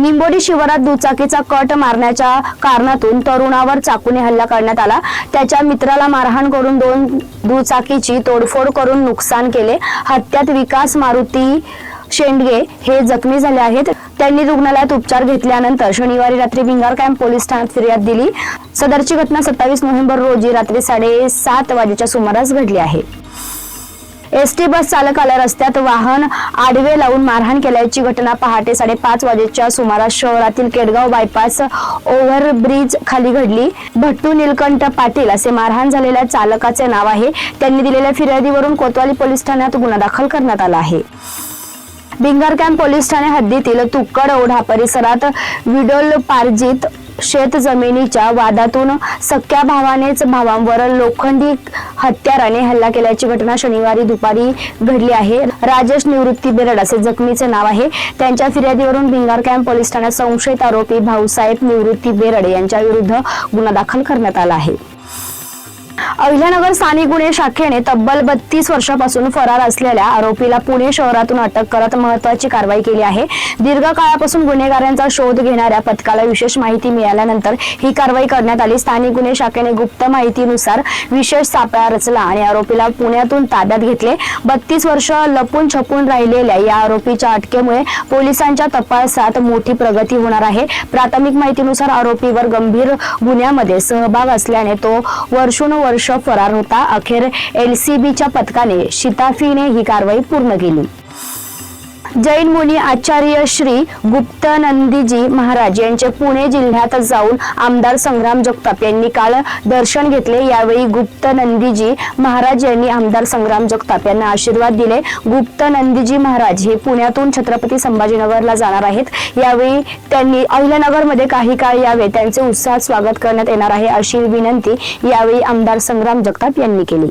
निंबोडी शिवारात दुचाकीचा कट मारण्याच्या कारणातून तरुणावर चाकूने हल्ला करण्यात आला. त्याच्या मित्राला मारहाण करून दोन दुचाकीची तोडफोड करून नुकसान केले. हत्यात विकास मारुती शेंडगे हे जखमी झाले आहेत. त्यांनी रुग्णालयात उपचार घेतल्यानंतर शनिवारी रात्री भिंगार कॅम्प पोलीस ठाण्यात फिर्याद दिली. सदरची घटना सत्तावीस नोव्हेंबर रोजी रात्री साडेसात वाजेच्या सुमारास घडली आहे. एस टी बस चालकाला रस्त्यात वाहन आडवे लावून मारहाण केल्याची घटना पहाटे साडेपाच वाजेच्या सुमारास शहरातील केडगाव बायपास ओव्हरब्रिज खाली घडली. भट्टू निलकंठ पाटील असे मारहाण झालेल्या चालकाचे नाव आहे. त्यांनी दिलेल्या फिर्यादीवरून कोतवाली पोलीस ठाण्यात गुन्हा दाखल करण्यात आला आहे. भिंगार कॅम्प पोलीस ठाणे हद्दीतील तुक्कड ओढा परिसरात विडोल पारजित शेत जमिनीच्या वादातून सख्या भावानेच भावांवर लोखंडी हत्याराने हल्ला केल्याची घटना शनिवारी दुपारी घडली आहे. राजेश निवृत्ती बेरड असे जखमीचे नाव आहे. त्यांच्या फिर्यादीवरून भिंगार कॅम्प पोलीस ठाण्यात संशयित आरोपी भाऊसाहेब निवृत्ती बेरड यांच्या विरुद्ध गुन्हा दाखल करण्यात आला आहे. अहिल्यानगर स्थानिक गुन्हे शाखेने तब्बल बत्तीस वर्षापासून फरार असलेल्या आरोपीला पुणे शहरातून अटक करत महत्वाची कारवाई केली आहे. दीर्घकाळापासून गुन्हेगारांचा शोध घेणाऱ्या पथकाला विशेष माहिती मिळाल्यानंतर ही कारवाई करण्यात आली. स्थानिक गुन्हे शाखेने गुप्त माहितीनुसार विशेष सापळा रचला आणि आरोपीला पुण्यातून ताब्यात घेतले. बत्तीस वर्ष लपून छपून राहिलेल्या या आरोपीच्या अटकेमुळे पोलिसांच्या तपासात मोठी प्रगती होणार आहे. प्राथमिक माहितीनुसार आरोपीवर गंभीर गुन्ह्यामध्ये सहभाग असल्याने तो वर्ष फरार होता. अखेर एलसीबीच्या पथकाने शिताफीने ही कारवाई पूर्ण केली. जैन मुनी आचार्य श्री गुप्त नंदीजी महाराज यांचे पुणे जिल्ह्यात जाऊन आमदार संग्राम जगताप यांनी काल दर्शन घेतले. यावेळी गुप्त नंदीजी महाराज यांनी आमदार संग्राम जगताप यांना आशीर्वाद दिले. गुप्त नंदीजी महाराज हे पुण्यातून छत्रपती संभाजीनगरला जाणार आहेत. यावेळी त्यांनी अहिल्यानगरमध्ये काही काळ यावे त्यांचे उत्साहात स्वागत करण्यात येणार आहे अशी विनंती यावेळी आमदार संग्राम जगताप यांनी केली.